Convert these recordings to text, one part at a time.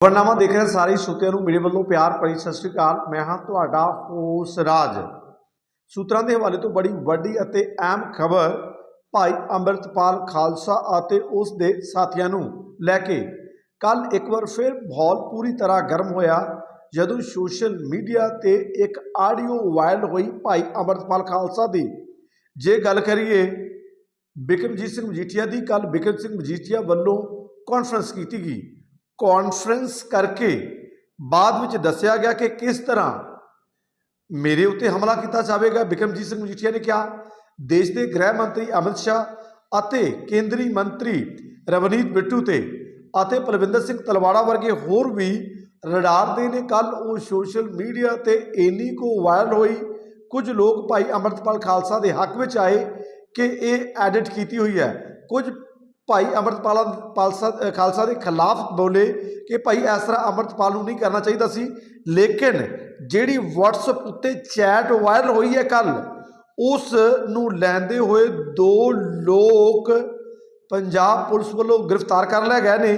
ਖਬਰਨਾਮਾ ਦੇਖ ਰਹੇ ਸਾਰੇ ਸਰੋਤਿਆਂ ਨੂੰ ਮੇਰੇ ਵੱਲੋਂ ਪਿਆਰ ਭਰੀ ਸਤਿ ਸ਼੍ਰੀ ਅਕਾਲ। ਮੈਂ ਹਾਂ ਤੁਹਾਡਾ ਹੋਸ ਰਾਜ। ਸੂਤਰਾਂ ਦੇ ਹਵਾਲੇ ਤੋਂ ਬੜੀ ਵੱਡੀ ਅਤੇ ਅਹਿਮ ਖਬਰ ਭਾਈ ਅੰਮ੍ਰਿਤਪਾਲ ਖਾਲਸਾ ਅਤੇ ਉਸ ਦੇ ਸਾਥੀਆਂ ਨੂੰ ਲੈ ਕੇ ਕੱਲ ਇੱਕ ਵਾਰ ਫਿਰ ਮਾਹੌਲ ਪੂਰੀ ਤਰ੍ਹਾਂ ਗਰਮ ਹੋਇਆ, ਜਦੋਂ ਸੋਸ਼ਲ ਮੀਡੀਆ ਤੇ ਇੱਕ ਆਡੀਓ ਵਾਇਰਲ ਹੋਈ ਭਾਈ ਅੰਮ੍ਰਿਤਪਾਲ ਖਾਲਸਾ ਦੀ। ਜੇ ਗੱਲ ਕਰੀਏ ਬਿਕਰਮਜੀਤ ਸਿੰਘ ਮਜੀਠੀਆ ਦੀ ਕੱਲ ਬਿਕਰਮ ਸਿੰਘ ਮਜੀਠੀਆ ਵੱਲੋਂ ਕਾਨਫਰੰਸ ਕੀਤੀ ਗਈ। ਕਾਨਫਰੰਸ ਕਰਕੇ ਬਾਅਦ ਵਿੱਚ ਦੱਸਿਆ ਗਿਆ ਕਿ ਕਿਸ ਤਰ੍ਹਾਂ ਮੇਰੇ ਉੱਤੇ ਹਮਲਾ ਕੀਤਾ ਜਾਵੇਗਾ। ਬਿਕਰਮਜੀਤ ਸਿੰਘ ਮਜੀਠੀਆ ਨੇ ਕਿਹਾ, ਦੇਸ਼ ਦੇ ਗ੍ਰਹਿ ਮੰਤਰੀ ਅਮਿਤ ਸ਼ਾਹ ਅਤੇ ਕੇਂਦਰੀ ਮੰਤਰੀ ਰਵਨੀਤ ਬਿੱਟੂ ਤੇ ਅਤੇ ਪਲਵਿੰਦਰ ਸਿੰਘ ਤਲਵਾੜਾ ਵਰਗੇ ਹੋਰ ਵੀ ਰਡਾਰ ਦੇ ਨੇ। ਕੱਲ ਉਹ ਸੋਸ਼ਲ ਮੀਡੀਆ ਤੇ ਇੰਨੀ ਕੋ ਵਾਇਰਲ ਹੋਈ, ਕੁਝ ਲੋਕ ਭਾਈ ਅੰਮ੍ਰਿਤਪਾਲ ਖਾਲਸਾ ਦੇ ਹੱਕ ਵਿੱਚ ਆਏ ਕਿ ਇਹ ਐਡਿਟ ਕੀਤੀ ਹੋਈ ਹੈ। ਕੁਝ ਭਾਈ ਅੰਮ੍ਰਿਤਪਾਲ ਪਾਲਸਾ ਖਾਲਸਾ ਦੇ ਖਿਲਾਫ ਬੋਲੇ ਕਿ ਭਾਈ ਇਸ ਤਰ੍ਹਾਂ ਅੰਮ੍ਰਿਤਪਾਲ ਨੂੰ ਨਹੀਂ ਕਰਨਾ ਚਾਹੀਦਾ ਸੀ। ਲੇਕਿਨ ਜਿਹੜੀ WhatsApp ਉੱਤੇ ਚੈਟ ਵਾਇਰਲ ਹੋਈ ਹੈ ਕੱਲ ਉਸ ਨੂੰ ਲੈਂਦੇ ਹੋਏ ਦੋ ਲੋਕ ਪੰਜਾਬ ਪੁਲਿਸ ਵੱਲੋਂ ਗ੍ਰਿਫਤਾਰ ਕਰ ਲਏ ਗਏ ਨੇ।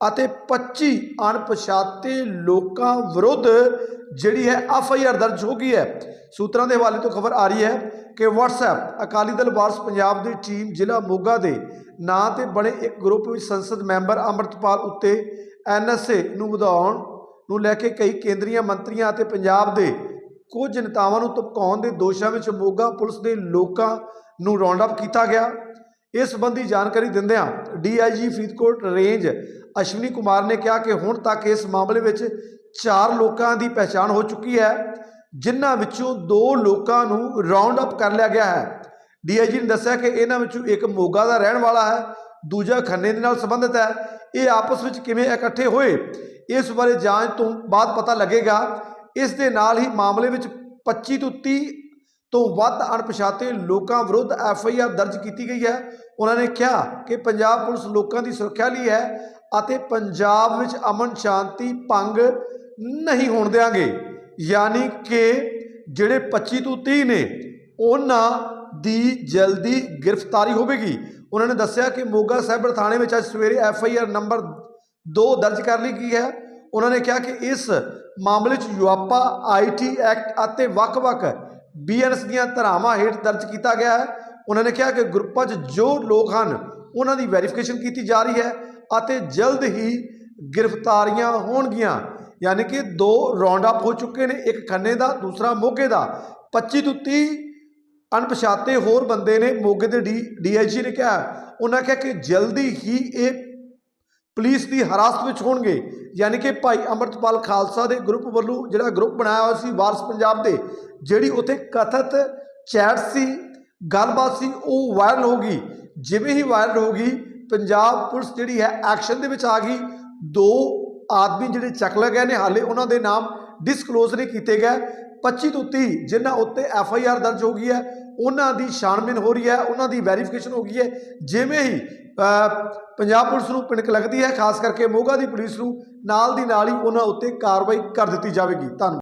ਅਤੇ 25 ਅਣਪਛਾਤੇ ਲੋਕਾਂ ਵਿਰੁੱਧ ਜਿਹੜੀ ਹੈ ਐਫ ਆਈ ਆਰ ਦਰਜ ਹੋ ਗਈ ਹੈ। ਸੂਤਰਾਂ ਦੇ ਹਵਾਲੇ ਤੋਂ ਖਬਰ ਆ ਰਹੀ ਹੈ ਕਿ WhatsApp, ਅਕਾਲੀ ਦਲ ਵਾਰਸ ਪੰਜਾਬ ਦੀ ਟੀਮ ਜ਼ਿਲ੍ਹਾ ਮੋਗਾ ਦੇ ਨਾਂ ਤੇ ਬਣੇ ਇੱਕ ਗਰੁੱਪ ਵਿੱਚ ਸੰਸਦ ਮੈਂਬਰ ਅੰਮ੍ਰਿਤਪਾਲ ਉੱਤੇ ਐਨਐਸਏ ਨੂੰ ਵਧਾਉਣ ਨੂੰ ਲੈ ਕੇ ਕਈ ਕੇਂਦਰੀਆਂ ਮੰਤਰੀਆਂ ਅਤੇ ਪੰਜਾਬ ਦੇ ਕੁਝ ਨੇਤਾਵਾਂ ਨੂੰ ਧਮਕਾਉਣ ਦੇ ਦੋਸ਼ਾਂ ਵਿੱਚ ਮੋਗਾ ਪੁਲਿਸ ਦੇ ਲੋਕਾਂ ਨੂੰ ਰਾਉਂਡ ਅਪ ਕੀਤਾ ਗਿਆ। ਇਸ ਸੰਬੰਧੀ ਜਾਣਕਾਰੀ ਦਿੰਦਿਆਂ ਡੀਆਈਜੀ ਫਰੀਦਕੋਟ ਰੇਂਜ ਅਸ਼ਵਨੀ ਕੁਮਾਰ ਨੇ ਕਿਹਾ ਕਿ ਹੁਣ ਤੱਕ ਇਸ ਮਾਮਲੇ ਵਿੱਚ ਚਾਰ ਲੋਕਾਂ ਦੀ ਪਛਾਣ ਹੋ ਚੁੱਕੀ ਹੈ, ਜਿਨ੍ਹਾਂ ਵਿੱਚੋਂ ਦੋ ਲੋਕਾਂ ਨੂੰ ਰਾਉਂਡ ਅਪ ਕਰ ਲਿਆ ਗਿਆ ਹੈ। ਡੀਆਈਜੀ ਨੇ ਦੱਸਿਆ ਕਿ ਇਹਨਾਂ ਵਿੱਚੋਂ ਇੱਕ ਮੋਗਾ ਦਾ ਰਹਿਣ ਵਾਲਾ ਹੈ, ਦੂਜਾ ਖੰਨੇ ਦੇ ਨਾਲ ਸੰਬੰਧਿਤ ਹੈ। ਇਹ ਆਪਸ ਵਿੱਚ ਕਿਵੇਂ ਇਕੱਠੇ ਹੋਏ, ਇਸ ਬਾਰੇ ਜਾਂਚ ਤੋਂ ਬਾਅਦ ਪਤਾ ਲੱਗੇਗਾ। ਇਸ ਦੇ ਨਾਲ ਹੀ ਮਾਮਲੇ ਵਿੱਚ 25 ਤੋਂ 30 ਤੋਂ ਵੱਧ ਅਣਪਛਾਤੇ ਲੋਕਾਂ ਵਿਰੁੱਧ ਐਫ ਆਈ ਆਰ ਦਰਜ ਕੀਤੀ ਗਈ ਹੈ। ਉਹਨਾਂ ਨੇ ਕਿਹਾ ਕਿ ਪੰਜਾਬ ਪੁਲਿਸ ਲੋਕਾਂ ਦੀ ਸੁਰੱਖਿਆ ਲਈ ਹੈ ਅਤੇ ਪੰਜਾਬ ਵਿੱਚ ਅਮਨ ਸ਼ਾਂਤੀ ਭੰਗ ਨਹੀਂ ਹੋਣ ਦੇਵਾਂਗੇ ਯਾਨੀ ਕਿ ਜਿਹੜੇ 25 ਤੋਂ 30 ਨੇ, ਉਹਨਾਂ ਦੀ ਜਲਦੀ ਗ੍ਰਿਫਤਾਰੀ ਹੋਵੇਗੀ। ਉਹਨਾਂ ਨੇ ਦੱਸਿਆ ਕਿ ਮੋਗਾ ਸਾਈਬਰ ਥਾਣੇ ਵਿੱਚ ਅੱਜ ਸਵੇਰੇ ਐਫ ਆਈ ਆਰ ਨੰਬਰ 2 ਦਰਜ ਕਰ ਲਈ ਗਈ ਹੈ। ਉਹਨਾਂ ਨੇ ਕਿਹਾ ਕਿ ਇਸ ਮਾਮਲੇ 'ਚ ਯੂਆਪਾ ਆਈਟੀ ਐਕਟ ਅਤੇ ਵੱਖ-ਵੱਖ ਬੀਐਨਐਸ ਦੀਆਂ ਧਾਰਾਵਾਂ ਹੇਠ ਦਰਜ ਕੀਤਾ ਗਿਆ ਹੈ। ਉਹਨਾਂ ਨੇ ਕਿਹਾ ਕਿ ਗਰੁੱਪਾਂ 'ਚ ਜੋ ਲੋਕ ਹਨ, ਉਹਨਾਂ ਦੀ ਵੈਰੀਫਿਕੇਸ਼ਨ ਕੀਤੀ ਜਾ ਰਹੀ ਹੈ ਅਤੇ ਜਲਦ ਹੀ ਗ੍ਰਿਫਤਾਰੀਆਂ ਹੋਣਗੀਆਂ। ਯਾਨੀ ਕਿ ਦੋ ਰਾਉਂਡ ਅਪ ਹੋ ਚੁੱਕੇ ਨੇ, ਇੱਕ ਖੰਨੇ ਦਾ, ਦੂਸਰਾ ਮੋਗੇ ਦਾ। 25 ਤੋਂ 30 ਅਣਪਛਾਤੇ ਹੋਰ ਬੰਦੇ ਨੇ ਮੋਗੇ ਦੇ ਡੀ ਡੀਆਈਜੀ ਨੇ ਕਿਹਾ। ਉਹਨਾਂ ਕਿਹਾ ਕਿ ਜਲਦੀ ਹੀ ਇਹ ਪੁਲਿਸ ਦੀ ਹਰਾਸਤ ਵਿੱਚ ਹੋਣਗੇ। ਯਾਨੀ ਕਿ ਭਾਈ ਅੰਮ੍ਰਿਤਪਾਲ ਖਾਲਸਾ ਦੇ ਗਰੁੱਪ ਵੱਲੋਂ ਜਿਹੜਾ ਗਰੁੱਪ ਬਣਾਇਆ ਹੋਇਆ ਸੀ ਵਾਰਸ ਪੰਜਾਬ ਦੇ, ਜਿਹੜੀ ਉੱਥੇ ਕਥਿਤ ਚੈਟ ਸੀ, ਗੱਲਬਾਤ ਸੀ, ਉਹ ਵਾਇਰਲ ਹੋ ਗਈ। ਜਿਵੇਂ ਹੀ ਵਾਇਰਲ ਹੋ ਗਈ, ਪੰਜਾਬ ਪੁਲਿਸ ਜਿਹੜੀ ਹੈ ਐਕਸ਼ਨ ਦੇ ਵਿੱਚ ਆ ਗਈ। ਦੋ ਆਦਮੀ ਜਿਹੜੇ ਚੱਕ ਲਏ ਗਏ ਨੇ, ਹਾਲੇ ਉਹਨਾਂ ਦੇ ਨਾਮ ਡਿਸਕਲੋਜ਼ ਨਹੀਂ ਕੀਤੇ ਗਏ। 25 ਤੋਂ 30 ਜਿਨ੍ਹਾਂ ਉੱਤੇ ਐਫ ਆਈ ਆਰ ਦਰਜ ਹੋ ਗਈ ਹੈ, ਉਹਨਾਂ ਦੀ ਛਾਣਬੀਨ ਹੋ ਰਹੀ ਹੈ, ਉਹਨਾਂ ਦੀ ਵੈਰੀਫਿਕੇਸ਼ਨ ਹੋ ਗਈ ਹੈ। ਜਿਵੇਂ ਹੀ ਪੰਜਾਬ ਪੁਲਿਸ ਨੂੰ ਪਿਣਕ ਲੱਗਦੀ ਹੈ, ਖਾਸ ਕਰਕੇ ਮੋਗਾ ਦੀ ਪੁਲਿਸ ਨੂੰ ਨਾਲ ਦੀ ਨਾਲ ਹੀ ਉਹਨਾਂ ਉੱਤੇ ਕਾਰਵਾਈ ਕਰ ਦਿੱਤੀ ਜਾਵੇਗੀ। ਧੰਨਵਾਦ।